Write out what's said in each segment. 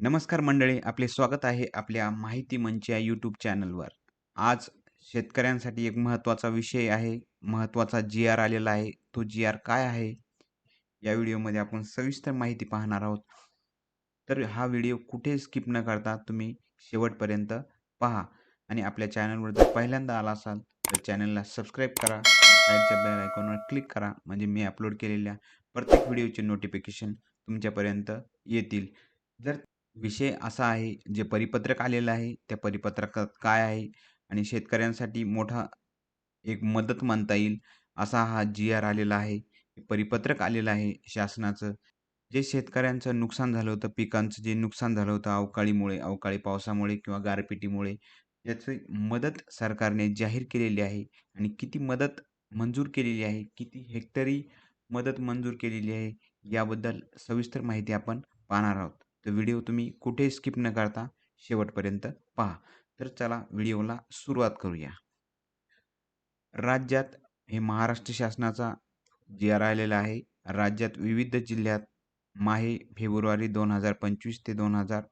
नमस्कार मंडळी, आपले स्वागत आहे आपल्या माहिती मंच या यूट्यूब चॅनलवर. आज शेतकऱ्यांसाठी एक महत्त्वाचा विषय आहे, महत्त्वाचा जी-आर आलेला आहे. तो जी-आर काय आहे? या व्हिडिओमध्ये आपण सविस्तर माहिती पाहणार आहोत. तर हा व्हिडिओ कुठे स्किप न करता तुम्ही शेवटपर्यंत पहा आणि आपल्या चॅनलवर जर पहिल्यांदा आला असाल तर चॅनलला सबस्क्राईब करा, साईडच्या बेल आयकॉनवर क्लिक करा म्हणजे मी अपलोड केलेल्या प्रत्येक व्हिडिओचे नोटिफिकेशन तुमच्यापर्यंत येतील. जर विषय असा आहे, जे परिपत्रक आलेलं आहे, त्या परिपत्रकात काय आहे आणि शेतकऱ्यांसाठी मोठा एक मदत मानता येईल असा हा जी-आर आलेला आहे. परिपत्रक आलेलं आहे शासनाचं. जे शेतकऱ्यांचं नुकसान झालं होतं, पिकांचं जे नुकसान झालं होतं अवकाळीमुळे, अवकाळी पावसामुळे किंवा गारपिटीमुळे, याची मदत सरकारने जाहीर केलेली आहे आणि किती मदत मंजूर केलेली आहे, किती हेक्टरी मदत मंजूर केलेली आहे, याबद्दल सविस्तर माहिती आपण पाहणार आहोत. तर व्हिडिओ तुम्ही कुठेही स्किप न करता शेवटपर्यंत पहा. तर चला व्हिडिओला सुरुवात करूया. राज्यात हे महाराष्ट्र शासनाचा जे आर आलेला आहे. राज्यात विविध जिल्ह्यात माहे फेब्रुवारी 2025 ते दोन हजार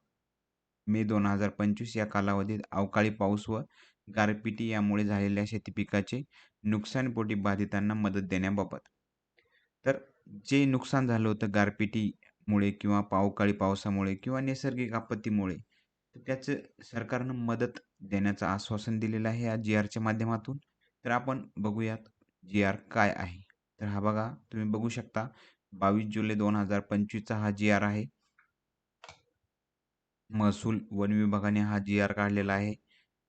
मे 2025 या कालावधीत अवकाळी पाऊस व गारपिटी यामुळे झालेल्या शेती पिकाचे नुकसानपोटी बाधितांना मदत देण्याबाबत. तर जे नुकसान झालं होतं गारपिटी मुळे किंवा अवकाळी पावसामुळे किंवा नैसर्गिक आपत्तीमुळे, तर त्याचं सरकारनं मदत देण्याचं आश्वासन दिलेलं आहे या जी-आरच्या माध्यमातून. तर आपण बघूयात जी-आर काय आहे? तर हा बघा तुम्ही बघू शकता 22 जुलै दोन हजार पंचवीसचा हा जी-आर आहे. महसूल वन विभागाने हा जी-आर काढलेला आहे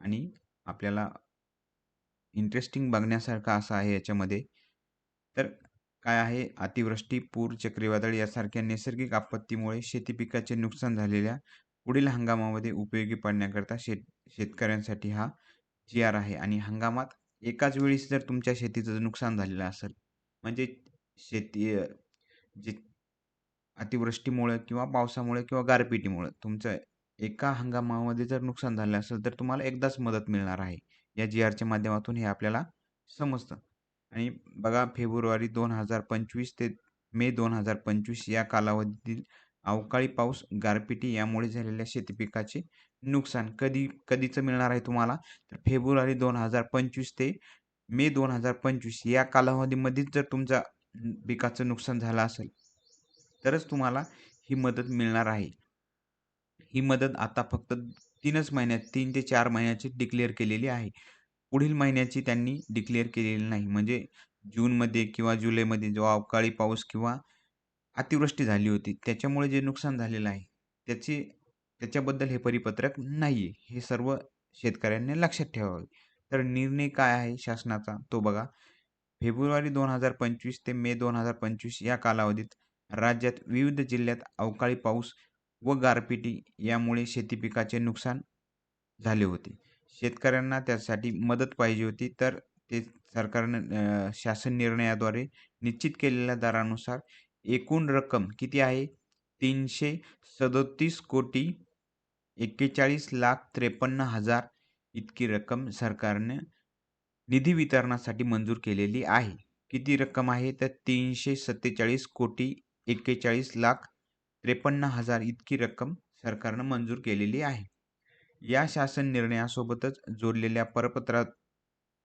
आणि आपल्याला इंटरेस्टिंग बघण्यासारखा असं आहे याच्यामध्ये. तर काय आहे? अतिवृष्टी, पूर, चक्रीवादळ यासारख्या नैसर्गिक आपत्तीमुळे शेती पिकाचे नुकसान झालेल्या पुढील हंगामामध्ये उपयोगी पडण्याकरता शेत शेतकऱ्यांसाठी हा जी-आर आहे आणि हंगामात एकाच वेळेस जर तुमच्या शेतीचं नुकसान झालेलं असेल, म्हणजे शेती जे अतिवृष्टीमुळे किंवा पावसामुळे किंवा गारपिटीमुळे तुमचं एका हंगामामध्ये जर नुकसान झालं असेल, तर तुम्हाला एकदाच मदत मिळणार आहे. या जी-आरच्या माध्यमातून हे आपल्याला समजतं. आणि बघा फेब्रुवारी 2025 ते मे 2025 या कालावधीतील अवकाळी पाऊस, गारपिटी यामुळे झालेल्या शेती पिकाचे नुकसान कधी कधीचं मिळणार आहे तुम्हाला? तर फेब्रुवारी 2025 ते मे 2025 या कालावधीमध्येच जर तुमच्या पिकाचं नुकसान झालं असेल, तरच तुम्हाला ही मदत मिळणार आहे. ही मदत आता फक्त तीनच महिन्यात तीन ते चार महिन्याची डिक्लेअर केलेली आहे. पुढील महिन्याची त्यांनी डिक्लेअर केलेली नाही. म्हणजे जूनमध्ये किंवा जुलैमध्ये जेव्हा अवकाळी पाऊस किंवा अतिवृष्टी झाली होती, त्याच्यामुळे जे नुकसान झालेलं आहे, त्याची त्याच्याबद्दल हे परिपत्रक नाही आहे. हे सर्व शेतकऱ्यांनी लक्षात ठेवावे. तर निर्णय काय आहे शासनाचा तो बघा. फेब्रुवारी 2025 ते मे 2025 या कालावधीत राज्यात विविध जिल्ह्यात अवकाळी पाऊस व गारपिटी यामुळे शेती पिकाचे नुकसान झाले होते. शेतकऱ्यांना त्यासाठी मदत पाहिजे होती. तर ते सरकारनं शासन निर्णयाद्वारे निश्चित केलेल्या दरानुसार एकूण रक्कम किती आहे? 337 कोटी 41 लाख 53 हजार इतकी रक्कम सरकारने निधी वितरणासाठी मंजूर केलेली आहे. किती रक्कम आहे? तर 347 कोटी 41 लाख 53 हजार इतकी रक्कम सरकारनं मंजूर केलेली आहे. या शासन निर्णयासोबतच जोडलेल्या परपत्रात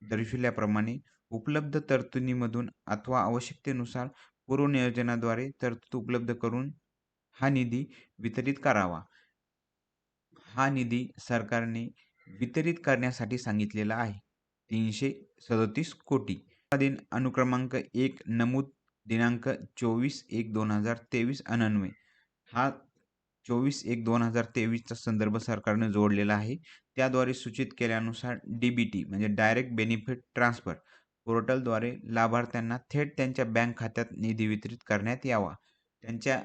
दर्शविल्याप्रमाणे उपलब्ध तरतुदीमधून अथवा आवश्यकतेनुसार पूर्वनियोजनाद्वारे तरतूद उपलब्ध करून हा निधी वितरित करावा. हा निधी सरकारने वितरित करण्यासाठी सांगितलेला आहे. 337 कोटी. दिन अनुक्रमांक एक नमूद दिनांक चोवीस एक दोन हजार तेवीस अनन्वय हा चोवीस एक दोन हजार तेवीसचा संदर्भ सरकारने जोडलेला आहे. त्याद्वारे सूचित केल्यानुसार डी-बी-टी म्हणजे डायरेक्ट बेनिफिट ट्रान्सफर पोर्टलद्वारे लाभार्थ्यांना थेट त्यांच्या बँक खात्यात निधी वितरित करण्यात यावा. त्यांच्या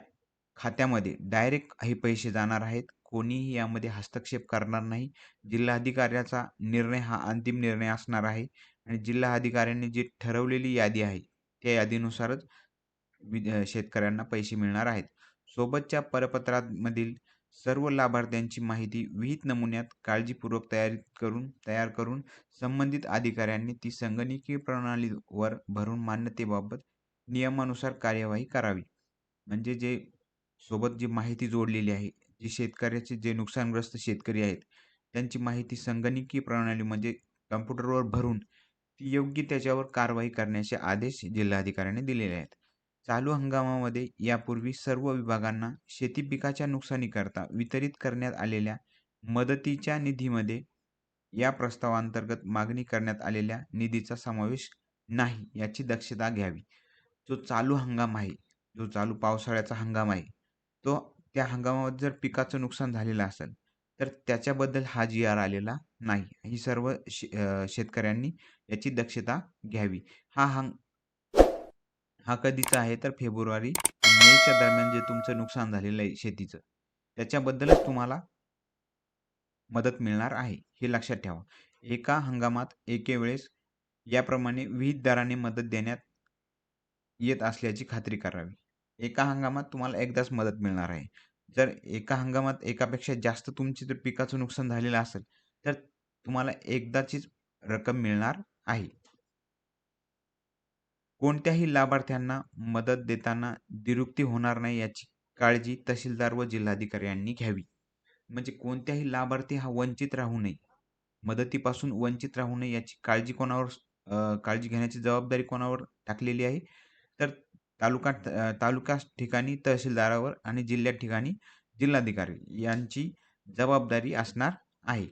खात्यामध्ये डायरेक्ट हे पैसे जाणार आहेत. कोणीही यामध्ये हस्तक्षेप करणार नाही. जिल्हाधिकाऱ्याचा निर्णय हा अंतिम निर्णय असणार आहे आणि जिल्हाधिकाऱ्यांनी जी ठरवलेली यादी आहे, त्या यादीनुसारच शेतकऱ्यांना पैसे मिळणार आहेत. सोबतच्या प्रपत्रामधील सर्व लाभार्थ्यांची माहिती विहित नमुन्यात काळजीपूर्वक तयारी करून तयार करून संबंधित अधिकाऱ्यांनी ती संगणकीय प्रणालीवर भरून मान्यतेबाबत नियमानुसार कार्यवाही करावी. म्हणजे जे सोबत जी माहिती जोडलेली आहे, जी शेतकऱ्याचे जे नुकसानग्रस्त शेतकरी आहेत त्यांची माहिती संगणकीय प्रणाली म्हणजे कम्प्युटरवर भरून ती योग्य त्याच्यावर कारवाई करण्याचे आदेश जिल्हाधिकाऱ्यांनी दिलेले आहेत चालू हंगामामध्ये यापूर्वी सर्व विभागांना शेती पिकाच्या नुकसानीकरता वितरित करण्यात आलेल्या मदतीच्या निधीमध्ये या प्रस्तावांतर्गत मागणी करण्यात आलेल्या निधीचा समावेश नाही याची दक्षता घ्यावी. जो चालू हंगाम आहे जो चालू पावसाळ्याचा हंगाम आहे तो त्या हंगामात जर पिकाचं नुकसान झालेलं असेल तर त्याच्याबद्दल हा जी आर आलेला नाही. ही सर्व शे शेतकऱ्यांनी याची दक्षता घ्यावी. हा हंग हा कधीचा आहे तर फेब्रुवारी मेच्या दरम्यान जे तुमचं नुकसान झालेलं आहे शेतीचं त्याच्याबद्दलच तुम्हाला मदत मिळणार आहे हे लक्षात ठेवा. एका हंगामात एके वेळेस याप्रमाणे विविध दराने मदत देण्यात येत असल्याची खात्री करावी. एका हंगामात तुम्हाला एकदाच मदत मिळणार आहे. जर एका हंगामात एकापेक्षा जास्त तुमची जर पिकाचं नुकसान झालेलं असेल तर तुम्हाला एकदाचीच रक्कम मिळणार आहे. कोणत्याही लाभार्थ्यांना मदत देताना दिरुक्ती होणार नाही याची काळजी तहसीलदार व जिल्हाधिकारी यांनी घ्यावी. म्हणजे कोणत्याही लाभार्थी हा वंचित राहू नये. मदतीपासून वंचित राहू नये याची काळजी कोणावर काळजी घेण्याची जबाबदारी कोणावर टाकलेली आहे? तर तालुका तालुका ठिकाणी तहसीलदारावर आणि जिल्ह्यात ठिकाणी जिल्हाधिकारी यांची जबाबदारी असणार आहे.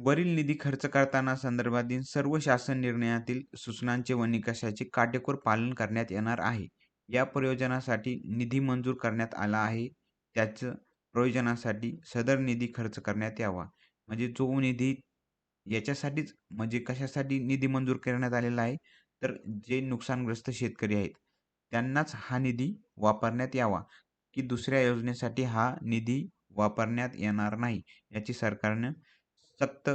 वरील निधी खर्च करताना संदर्भातील सर्व शासन निर्णयातील सूचनांचे व निकषाचे काटेकोर पालन करण्यात येणार आहे. या प्रयोजनासाठी निधी मंजूर करण्यात आला आहे. त्याचं प्रयोजनासाठी सदर निधी खर्च करण्यात यावा. म्हणजे जो निधी याच्यासाठीच म्हणजे कशासाठी निधी मंजूर करण्यात आलेला आहे? तर जे नुकसानग्रस्त शेतकरी आहेत त्यांनाच हा निधी वापरण्यात यावा. की दुसऱ्या योजनेसाठी हा निधी वापरण्यात येणार नाही याची सरकारनं सक्त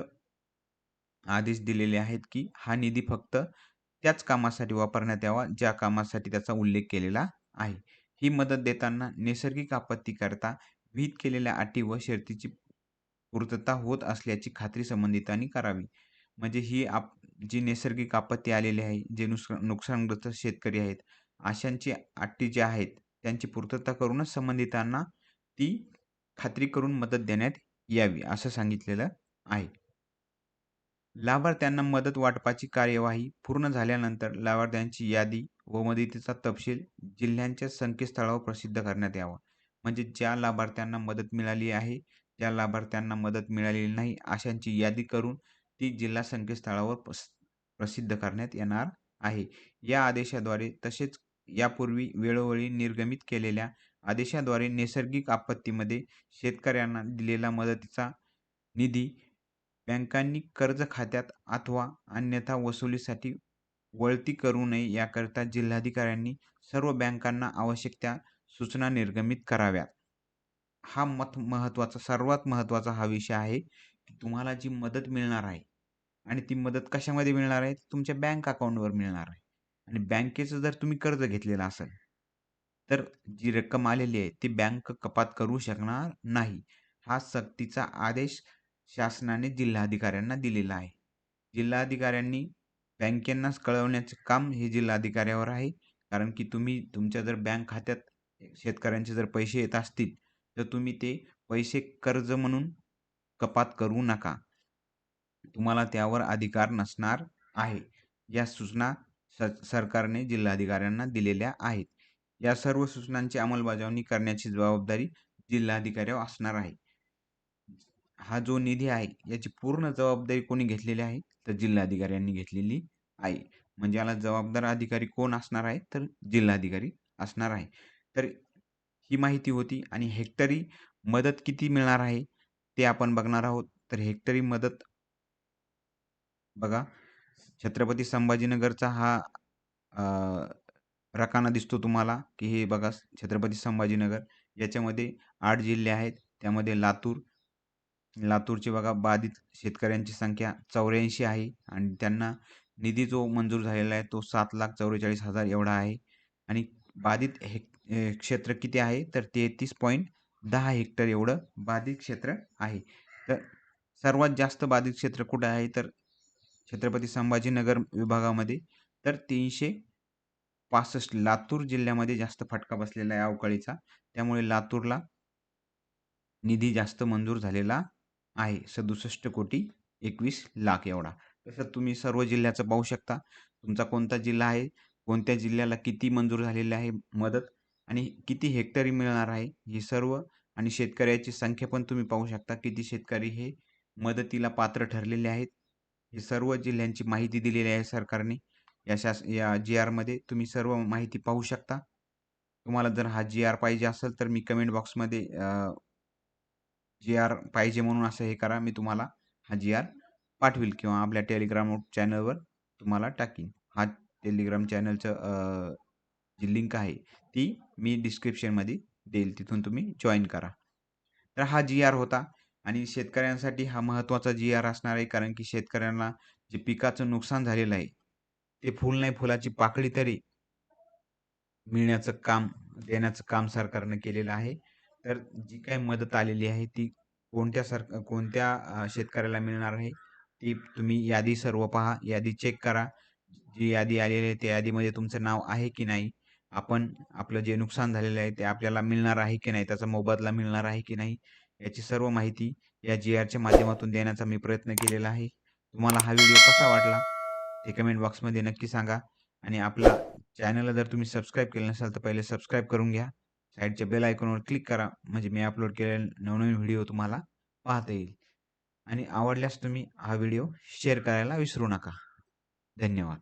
आदेश दिलेले आहेत की हा निधी फक्त त्याच कामासाठी वापरण्यात यावा ज्या कामासाठी त्याचा उल्लेख केलेला आहे. ही मदत देताना नैसर्गिक आपत्तीकरता विहित केलेल्या अटी व शर्तीची पूर्तता होत असल्याची खात्री संबंधितांनी करावी. म्हणजे ही आप जी नैसर्गिक आपत्ती आलेली आहे जे नुकसान नुकसानग्रस्त शेतकरी आहेत अशांची अटी ज्या आहेत त्यांची पूर्तता करूनच संबंधितांना ती खात्री करून मदत देण्यात यावी असं सांगितलेलं आहे. लाभार्थ्यांना मदत वाटपाची कार्यवाही पूर्ण झाल्यानंतर लाभार्थ्यांची यादी व मदतीचा तपशील जिल्ह्यांच्या संकेतस्थळावर प्रसिद्ध करण्यात यावा. म्हणजे ज्या लाभार्थ्यांना मदत मिळाली आहे ज्या लाभार्थ्यांना मदत मिळालेली नाही अशांची यादी करून ती जिल्हा संकेतस्थळावर प्रसिद्ध करण्यात येणार आहे. या आदेशाद्वारे तसेच यापूर्वी वेळोवेळी निर्गमित केलेल्या आदेशाद्वारे नैसर्गिक आपत्तीमध्ये शेतकऱ्यांना दिलेला मदतीचा निधी बँकांनी कर्ज खात्यात अथवा अन्यथा वसुलीसाठी वळती करू नये याकरिता जिल्हाधिकाऱ्यांनी सर्व बँकांना आवश्यक त्या सूचना निर्गमित कराव्यात. हा मत महत्त्वाचा सर्वात महत्त्वाचा हा विषय आहे की तुम्हाला जी मदत मिळणार आहे आणि ती मदत कशामध्ये मिळणार आहे? तुमच्या बँक अकाउंटवर मिळणार आहे. आणि बँकेचं जर तुम्ही कर्ज घेतलेलं असेल तर जी रक्कम आलेली आहे ती बँक कपात करू शकणार नाही. हा सक्तीचा आदेश शासनाने जिल्हाधिकाऱ्यांना दिलेला आहे. जिल्हाधिकाऱ्यांनी बँकेंनाच कळवण्याचे काम हे जिल्हाधिकाऱ्यावर आहे. कारण की तुम्ही तुमच्या जर बँक खात्यात शेतकऱ्यांचे जर पैसे येत असतील तर तुम्ही ते पैसे कर्ज म्हणून कपात करू नका. तुम्हाला त्यावर अधिकार नसणार आहे. या सूचना स सरकारने जिल्हाधिकाऱ्यांना दिलेल्या आहेत. या सर्व सूचनांची अंमलबजावणी करण्याची जबाबदारी जिल्हाधिकाऱ्यावर असणार आहे. हा जो निधी आहे याची पूर्ण जबाबदारी कोणी घेतलेली आहे? तर जिल्हाधिकाऱ्यांनी घेतलेली आहे. म्हणजे याला जबाबदार अधिकारी कोण असणार आहे? तर जिल्हाधिकारी असणार आहे. तर ही माहिती होती आणि हेक्टरी मदत किती मिळणार आहे? ते आपण बघणार आहोत. तर हेक्टरी मदत बघा छत्रपती संभाजीनगरचा हा रकाना दिसतो तुम्हाला की हे बघा छत्रपती संभाजीनगर. याच्यामध्ये आठ जिल्हे आहेत. त्यामध्ये लातूर लातूरची बघा बाधित शेतकऱ्यांची संख्या चौऱ्याऐंशी आहे आणि त्यांना निधी जो मंजूर झालेला आहे तो सात लाख चौवेचाळीस हजार एवढा आहे. आणि बाधित हेक क्षेत्र किती आहे? तर तेहतीस पॉईंट दहा हेक्टर एवढं बाधित क्षेत्र आहे. तर सर्वात जास्त बाधित क्षेत्र कुठं आहे? तर छत्रपती संभाजीनगर विभागामध्ये. तर तीनशे पासष्ट लातूर जिल्ह्यामध्ये जास्त फटका बसलेला आहे अवकाळीचा. त्यामुळे लातूरला निधी जास्त मंजूर झालेला आहे. सदुसष्ट कोटी एकवीस लाख एवढा. तसं तुम्ही सर्व जिल्ह्याचं पाहू शकता. तुमचा कोणता जिल्हा आहे? कोणत्या जिल्ह्याला किती मंजूर झालेली आहे मदत? आणि किती हेक्टरी मिळणार आहे? ही सर्व आणि शेतकऱ्याची संख्या पण तुम्ही पाहू शकता. किती शेतकरी हे मदतीला पात्र ठरलेले आहेत? हे सर्व जिल्ह्यांची माहिती दिलेली आहे सरकारने. या शास या जी आरमध्ये तुम्ही सर्व माहिती पाहू शकता. तुम्हाला जर हा जी आर पाहिजे असेल तर मी कमेंट बॉक्समध्ये जी आर पाहिजे म्हणून असं हे करा मी तुम्हाला हा जी आर पाठवील किंवा आपल्या टेलिग्राम चॅनलवर तुम्हाला टाकीन. हा टेलिग्राम चॅनलचं जी लिंक आहे ती मी डिस्क्रिप्शनमध्ये देईल. तिथून तुम्ही जॉईन करा. तर हा जी आर होता आणि शेतकऱ्यांसाठी हा महत्त्वाचा जी आर असणार आहे. कारण की शेतकऱ्यांना जे पिकाचं नुकसान झालेलं आहे ते फुल नाही फुलाची पाकळी तरी मिळण्याचं काम देण्याचं काम सरकारनं केलेलं आहे. तर जी काही मदत आलेली आहे ती कोणत्या सर कोणत्या शेतकऱ्याला मिळणार आहे ती तुम्ही यादी सर्व पहा यादी चेक करा. जी यादी आलेली आहे त्या यादीमध्ये तुमचं नाव आहे की नाही आपण आपलं जे नुकसान झालेलं आहे ते आपल्याला मिळणार आहे की नाही त्याचा मोबदला मिळणार आहे की नाही याची सर्व माहिती या जी आरच्या माध्यमातून देण्याचा मी प्रयत्न केलेला आहे. तुम्हाला हा व्हिडिओ कसा वाटला ते कमेंट बॉक्समध्ये नक्की सांगा. आणि आपला चॅनलला जर तुम्ही सबस्क्राईब केलं नसाल तर पहिले सबस्क्राईब करून घ्या. साईडच्या बेल आयकॉनवर क्लिक करा. म्हणजे मी अपलोड केलेले नवनवीन व्हिडिओ तुम्हाला पाहता येईल. आणि आवडल्यास तुम्ही हा व्हिडिओ शेअर करायला विसरू नका. धन्यवाद.